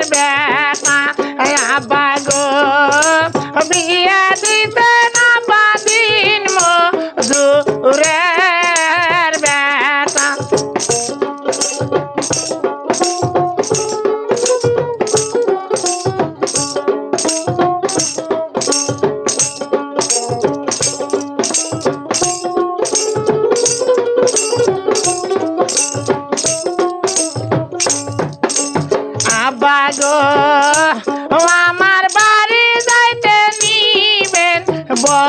আমার ব্যথা আবার আমার বাড়ি যাইতে নিবেন বা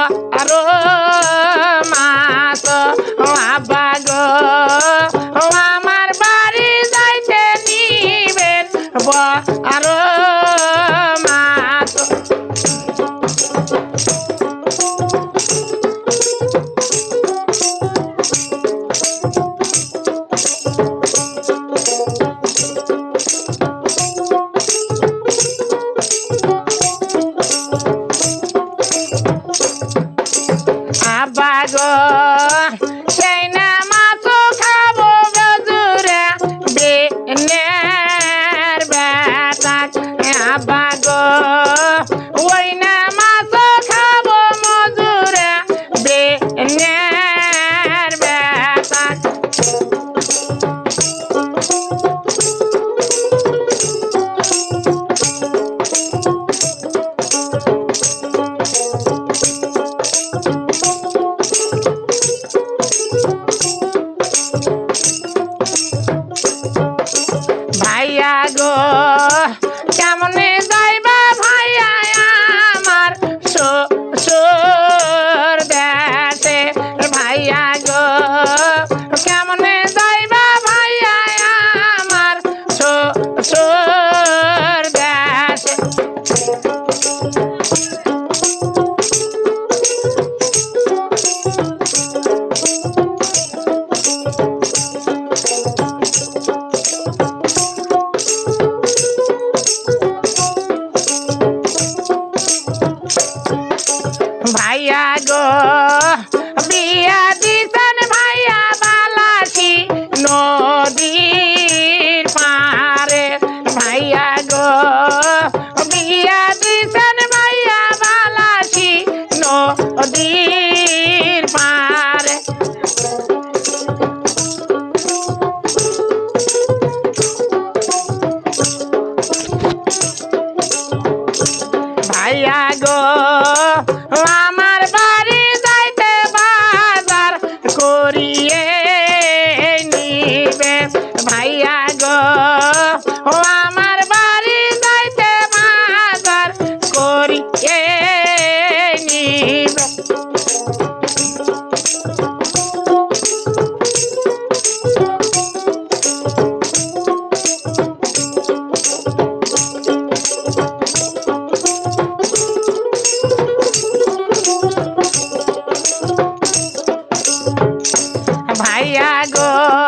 বাবা গো Santiago. I go.